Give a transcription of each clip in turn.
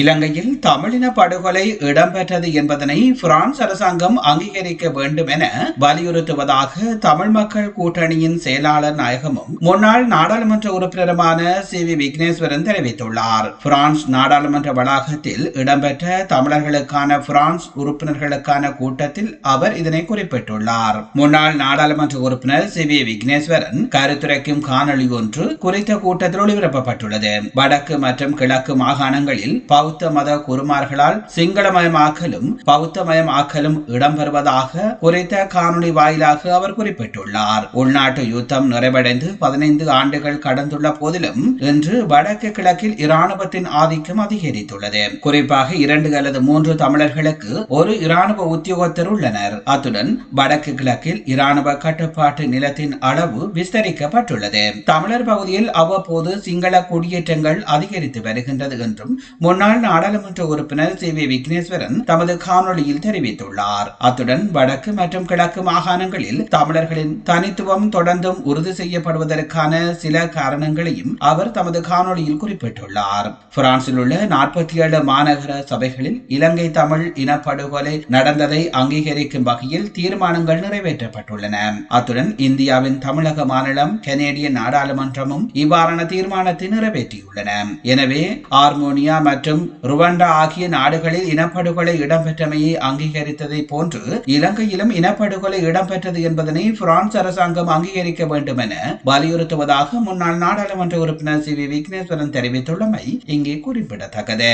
இலங்கையில் தமிழின படுகொலை இடம்பெற்றது என்பதனை பிரான்ஸ் அரசாங்கம் அங்கீகரிக்க வேண்டும் என வலியுறுத்துவதாக தமிழ் மக்கள் கூட்டணியின் செயலாளர் நாயகமும் முன்னாள் நாடாளுமன்ற உறுப்பினருமான சி வி விக்னேஸ்வரன் தெரிவித்துள்ளார். பிரான்ஸ் நாடாளுமன்ற வளாகத்தில் இடம்பெற்ற தமிழர்களுக்கான பிரான்ஸ் உறுப்பினர்களுக்கான கூட்டத்தில் அவர் இதனை குறிப்பிட்டுள்ளார். முன்னாள் நாடாளுமன்ற உறுப்பினர் சி வி விக்னேஸ்வரன் கருத்துரைக்கும் காணொளி ஒன்று குறித்த கூட்டத்தில் ஒளிபரப்பப்பட்டுள்ளது. வடக்கு மற்றும் கிழக்கு மாகாணங்களில் பௌத்த மத குருமார்களால் சிங்களமயமாக்கலும் பௌத்தமயமாக்கலும் இடம்பெறுவதாக குறித்த காணொலி வாயிலாக அவர் குறிப்பிட்டுள்ளார். உள்நாட்டு யுத்தம் நிறைவடைந்து பதினைந்து ஆண்டுகள் கடந்துள்ள போதிலும் இன்று வடக்கு கிழக்கில் இராணுவத்தின் ஆதிக்கம் அதிகரித்துள்ளது. குறிப்பாக இரண்டு அல்லது மூன்று தமிழர்களுக்கு ஒரு இராணுவ உத்தியோகத்தர் உள்ளனர். அத்துடன் வடக்கு கிழக்கில் இராணுவ கட்டுப்பாட்டு நிலத்தின் அளவு விஸ்தரிக்கப்பட்டுள்ளது. தமிழர் பகுதியில் அவ்வப்போது சிங்கள குடியேற்றங்கள் அதிகரித்து வருகின்றது என்றும் முன்னாள் நாடாளுமன்ற உறுப்பினர் சி. வி. விக்னேஸ்வரன் தமது காணொளியில் தெரிவித்துள்ளார். அத்துடன் வடக்கு மற்றும் கிழக்கு மாகாணங்களில் தமிழர்களின் தனித்துவம் தொடர்ந்தும் உறுதி செய்யப்படுவதற்கான சில காரணங்களையும் அவர் தமது காணொளியில் குறிப்பிட்டுள்ளார். பிரான்சில் உள்ள நாற்பத்தி ஏழு மாநகர சபைகளில் இலங்கை தமிழ் இனப்படுகொலை நடந்ததை அங்கீகரிக்கும் வகையில் தீர்மானங்கள் நிறைவேற்றப்பட்டுள்ளன. அத்துடன் இந்தியாவின் தமிழக மாநிலம் கனேடிய நாடாளுமன்றமும் இவ்வாறான தீர்மானத்தை நிறைவேற்றியுள்ளன. எனவே ஆர்மோனியா மற்றும் ருவண்டா ஆகிய நாடுகளில் இனப்படுகொலை இடம்பெற்றமையை அங்கீகரித்ததை போன்று இலங்கையிலும் இனப்படுகொலை இடம்பெற்றது என்பதனை பிரான்ஸ் அரசாங்கம் அங்கீகரிக்க வேண்டும் என வலியுறுத்துவதாக முன்னாள் நாடாளுமன்ற உறுப்பினர் சி வி விக்னேஸ்வரன் தெரிவித்துள்ளமை இங்கே குறிப்பிடத்தக்கது.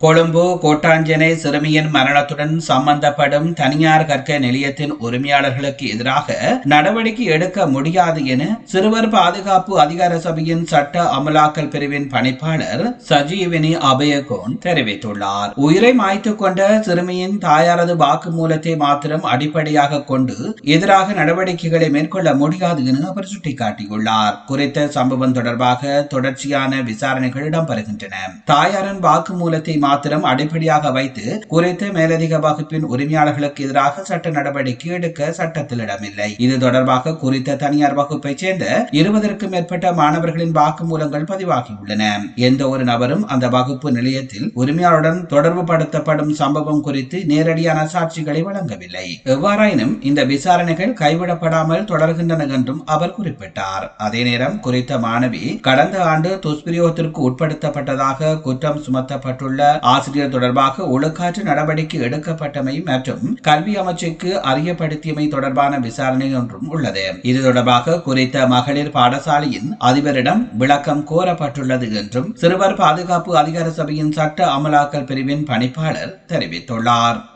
கொழும்பு கோட்டாஞ்சனை சிறுமியின் மரணத்துடன் சம்பந்தப்படும் தனியார் கற்க நிலையத்தின் உரிமையாளர்களுக்கு எதிராக நடவடிக்கை எடுக்க முடியாது என சிறுவர் பாதுகாப்பு அதிகார சபையின் சட்ட அமலாக்கல் பிரிவின் பணிப்பாளர் சஜீவினி அபயகோன் தெரிவித்துள்ளார். உயிரை மாய்த்துக் கொண்ட சிறுமியின் தாயாரது வாக்குமூலத்தை மாத்திரம் அடிப்படையாக கொண்டு எதிராக நடவடிக்கைகளை மேற்கொள்ள முடியாது என அவர் சுட்டிக்காட்டியுள்ளார். குறித்த சம்பவம் தொடர்பாக தொடர்ச்சியான விசாரணைகள் இடம்பெறுகின்றன. தாயாரின் வாக்குமூலத்தை மாத்திரம் அடிப்படையாக வைத்து குறித்த மேலதிக வகுப்பின் உரிமையாளர்களுக்கு எதிராக சட்ட நடவடிக்கை எடுக்க சட்டத்தில் இடமில்லை இது தொடர்பாக குறித்த தனியார் வகுப்பைச் சேர்ந்த இருபதற்கும் மேற்பட்ட மாணவர்களின் வாக்குமூலங்கள் பதிவாகியுள்ளன. எந்த ஒரு நபரும் அந்த வகுப்பு நிலையத்தில் உரிமையாளருடன் தொடர்பு படுத்தப்படும் சம்பவம் குறித்து நேரடியான சாட்சிகளை வழங்கவில்லை. எவ்வாறாயினும் இந்த விசாரணைகள் கைவிடப்படாமல் தொடர்கின்றன என்றும் அவர் குறிப்பிட்டார். அதே நேரம் குறித்த மாணவி கடந்த ஆண்டு துஷ்பிரயோகத்திற்கு உட்படுத்தப்பட்டதாக குற்றம் சுமத்தப்பட்டுள்ள ஆசிரியர் தொடர்பாக ஒழுக்காற்று நடவடிக்கை எடுக்கப்பட்டமை மற்றும் கல்வி அமைச்சுக்கு அறியப்படுத்தியமை தொடர்பான விசாரணை ஒன்றும் உள்ளது. இது தொடர்பாக குறித்த மகளிர் பாடசாலையின் அதிபரிடம் விளக்கம் கோரப்பட்டுள்ளது என்றும் சிறுவர் பாதுகாப்பு அதிகார சபையின் சட்ட அமலாக்கல் பிரிவின் பணிப்பாளர் தெரிவித்துள்ளார்.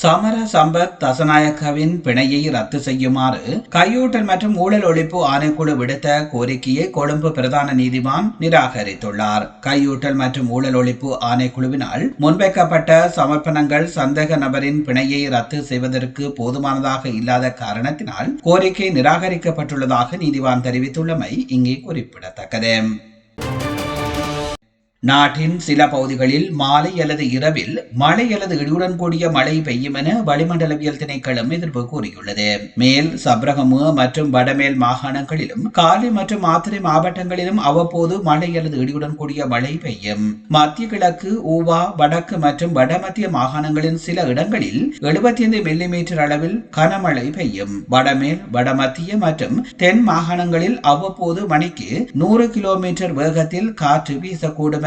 சமர சம்பத் தசநாயக்கவின் பிணையை ரத்து செய்யுமாறு கையூட்டல் மற்றும் ஊழல் ஒழிப்பு ஆணைக்குழு விடுத்த கோரிக்கையை கொழும்பு பிரதான நீதிவான் நிராகரித்துள்ளார். கையூட்டல் மற்றும் ஊழல் ஒழிப்பு ஆணைக்குழுவினால் முன்வைக்கப்பட்ட சமர்ப்பணங்கள் சந்தேக நபரின் பிணையை ரத்து செய்வதற்கு போதுமானதாக இல்லாத காரணத்தினால் கோரிக்கை நிராகரிக்கப்பட்டுள்ளதாக நீதிவான் தெரிவித்துள்ளமை இங்கே குறிப்பிடத்தக்கது. நாட்டின் சில பகுதிகளில் மாலை அல்லது இரவில் மழை அல்லது இடியுடன் கூடிய மழை பெய்யும் என வளிமண்டலவியல் திணைக்களம் எதிர்ப்பு கூறியுள்ளது. மேல் சப்ரகமு மற்றும் வடமேல் மாகாணங்களிலும் காலி மற்றும் மாத்திரை மாவட்டங்களிலும் அவ்வப்போது மழை அல்லது இடியுடன் கூடிய மழை பெய்யும். மத்திய கிழக்கு ஊவா வடக்கு மற்றும் வடமத்திய மாகாணங்களின் சில இடங்களில் எழுபத்தி ஐந்து மில்லிமீட்டர் அளவில் கனமழை பெய்யும். வடமேல் வடமத்திய மற்றும் தென் மாகாணங்களில் அவ்வப்போது மணிக்கு நூறு கிலோமீட்டர் வேகத்தில் காற்று வீசக்கூடும்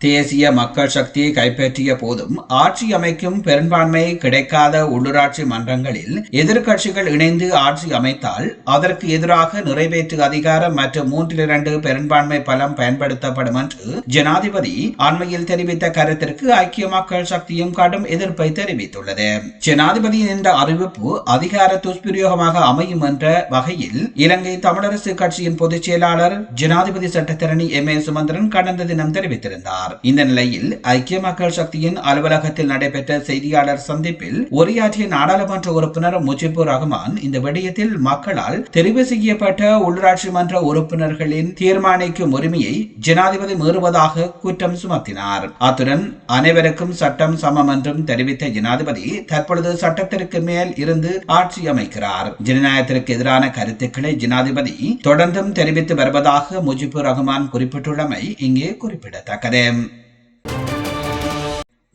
தேசிய மக்கள் சக்தியை கைப்பற்றிய போதும் ஆட்சி அமைக்கும் பெரும்பான்மை கிடைக்காத உள்ளூராட்சி மன்றங்களில் எதிர்க்கட்சிகள் இணைந்து ஆட்சி அமைத்தால் அதற்கு எதிராக நிறைவேற்று அதிகாரம் மற்றும் மூன்றில் இரண்டு பெரும்பான்மை பலம் பயன்படுத்தப்படும் என்று ஜனாதிபதி அண்மையில் தெரிவித்த கருத்திற்கு ஐக்கிய மக்கள் சக்தியும் கடும் எதிர்ப்பை தெரிவித்துள்ளது. ஜனாதிபதியின் இந்த அறிவிப்பு அதிகார துஷ்பிரயோகமாக அமையும் என்ற வகையில் இலங்கை தமிழரசு கட்சியின் பொதுச் செயலாளர் ஜனாதிபதி சட்டத்தரணி எம் ஏ சுமந்திரன் கடந்த தினம் தெரிவித்திருந்தார். தெரிவித்தார் இந்த நிலையில் ஐக்கிய மக்கள் சக்தியின் அலுவலகத்தில் நடைபெற்ற செய்தியாளர் சந்திப்பில் உரையாற்றிய நாடாளுமன்ற உறுப்பினர் முஜிபுர் ரஹ்மான் இந்த விடயத்தில் மக்களால் தெரிவு செய்யப்பட்ட உள்ளாட்சி மன்ற உறுப்பினர்களின் தீர்மானிக்கும் உரிமையை ஜனாதிபதி மீறுவதாக குற்றம் சுமத்தினார். அத்துடன் அனைவருக்கும் சட்டம் சமம் என்றும் தெரிவித்த ஜனாதிபதி தற்பொழுது சட்டத்திற்கு மேல் இருந்து ஆட்சி அமைக்கிறார். ஜனநாயகத்திற்கு எதிரான கருத்துக்களை ஜனாதிபதி தொடர்ந்தும் தெரிவித்து வருவதாக முஜிபுர் ரஹ்மான் குறிப்பிட்டுள்ளமை இங்கே குறிப்பிடத்தக்கது.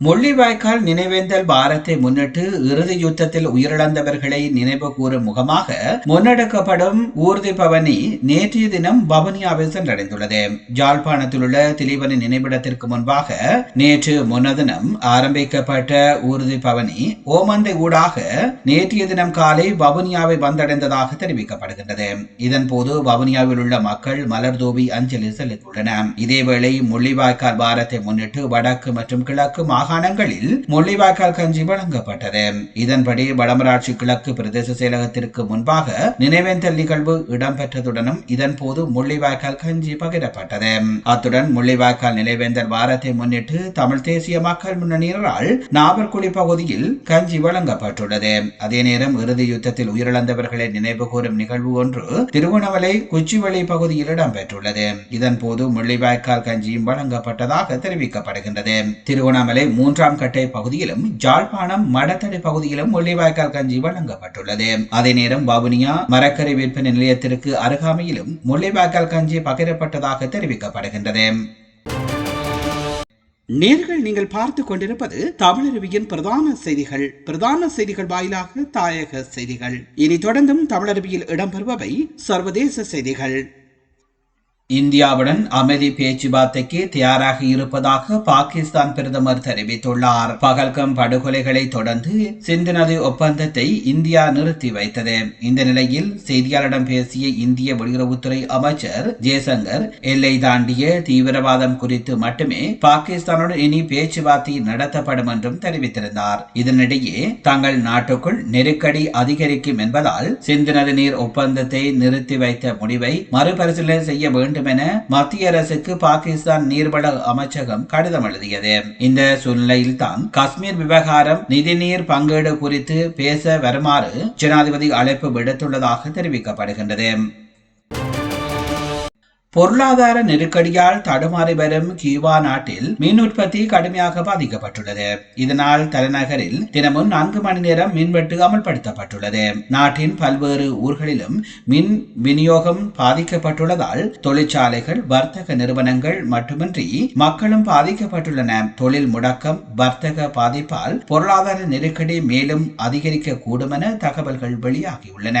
முள்ளிவாய்க்கால் நினைவேந்தல் வாரத்தை முன்னிட்டு இறுதி யுத்தத்தில் உயிரிழந்தவர்களை நினைவு கூறும் முகமாக முன்னெடுக்கப்படும் ஊர்தி பவனி நேற்றைய தினம் பவனியாவில் சென்றடைந்துள்ளது. ஜாழ்ப்பாணத்தில் உள்ள திலீபனின் நினைவிடத்திற்கு முன்பாக நேற்று முன்னதினம் ஆரம்பிக்கப்பட்ட ஊர்தி பவனி ஓமந்தை ஊடாக நேற்றைய தினம் காலை வவுனியாவை வந்தடைந்ததாக தெரிவிக்கப்படுகின்றது. இதன் போது வவுனியாவில் உள்ள மக்கள் மலர் தூவி அஞ்சலி செலுத்தியுள்ளனர். இதேவேளை முள்ளிவாய்க்கால் வாரத்தை முன்னிட்டு வடக்கு மற்றும் கிழக்கு மாகாணங்களில் முள்ளிவாய்க்கால் கஞ்சி வழங்கப்பட்டது இதன்படி வடமராட்சி கிழக்கு பிரதேச செயலகத்திற்கு முன்பாக நினைவேந்தல் நிகழ்வு இடம்பெற்றதுடனும் இதன் போது முள்ளிவாய்க்கால் கஞ்சி பகிரப்பட்டது. அத்துடன் முள்ளிவாய்க்கால் நினைவேந்தல் வாரத்தை முன்னிட்டு தமிழ் தேசிய மக்கள் முன்னணியினரால் நாவற்குழி பகுதியில் கஞ்சி வழங்கப்பட்டுள்ளது. அதே நேரம் இறுதி யுத்தத்தில் உயிரிழந்தவர்களை நினைவு கூறும் நிகழ்வு ஒன்று திருவண்ணாமலை குச்சிவெளி பகுதியில் இடம்பெற்றுள்ளது. இதன் போது முள்ளிவாய்க்கால் கஞ்சியும் வழங்கப்பட்டதாக தெரிவிக்கப்படுகின்றது. திருவண்ணாமலை மூன்றாம் கட்டை பகுதியிலும் ஜாழ்ப்பாணம் மடத்தடை பகுதியிலும் முள்ளிவாய்க்கால் கஞ்சி வழங்கப்பட்டுள்ளது. அதே நேரம் வவுனியா மரக்கரை விற்பனை நிலையத்திற்கு அருகாமையிலும் முள்ளிவாய்க்கால் கஞ்சி பகிரப்பட்டதாக தெரிவிக்கப்படுகின்றது. நேர்கள் நீங்கள் பார்த்து கொண்டிருப்பது தமிழருவியின் பிரதான செய்திகள். பிரதான செய்திகள் வாயிலாக தாயக செய்திகள். இனி தொடர்ந்தும் தமிழருவியில் இடம்பெறுபவை சர்வதேச செய்திகள். இந்தியாவுடன் அமைதி பேச்சுவார்த்தைக்கு தயாராக இருப்பதாக பாகிஸ்தான் பிரதமர் தெரிவித்துள்ளார். பகல்கம் படுகொலைகளை தொடர்ந்து சிந்து நதி ஒப்பந்தத்தை இந்தியா நிறுத்தி வைத்தது. இந்த நிலையில் செய்தியாளரிடம் பேசிய இந்திய வெளியுறவுத்துறை அமைச்சர் ஜெய்சங்கர் எல்லை தாண்டிய தீவிரவாதம் குறித்து மட்டுமே பாகிஸ்தானுடன் இனி பேச்சுவார்த்தை நடத்தப்படும் என்றும் தெரிவித்திருந்தார். இதனிடையே தங்கள் நாட்டுக்குள் நெருக்கடி அதிகரிக்கும் என்பதால் சிந்து நதி நீர் ஒப்பந்தத்தை நிறுத்தி வைத்த முடிவை மறுபரிசீலனை செய்ய வேண்டும் வேண்டும் என மத்திய அரசுக்கு பாகிஸ்தான் நீர்வள அமைச்சகம் கடிதம் எழுதியது. இந்த சூழ்நிலையில் தான் காஷ்மீர் விவகாரம் நிதிநீர் பங்கீடு குறித்து பேச வருமாறு ஜனாதிபதி அழைப்பு விடுத்துள்ளதாக தெரிவிக்கப்படுகின்றது. பொருளாதார நெருக்கடியால் தடுமாறி வரும் கியூபா நாட்டில் மின் உற்பத்தி கடுமையாக பாதிக்கப்பட்டுள்ளது. இதனால் தலைநகரில் தினமும் நான்கு மணி நேரம் மின்வெட்டு அமல்படுத்தப்பட்டுள்ளது. நாட்டின் பல்வேறு ஊர்களிலும் மின் விநியோகம் பாதிக்கப்பட்டுள்ளதால் தொழிற்சாலைகள் வர்த்தக நிறுவனங்கள் மட்டுமின்றி மக்களும் பாதிக்கப்பட்டுள்ளன. தொழில் முடக்கம் வர்த்தக பாதிப்பால் பொருளாதார நெருக்கடி மேலும் அதிகரிக்க கூடும் என தகவல்கள் வெளியாகியுள்ளன.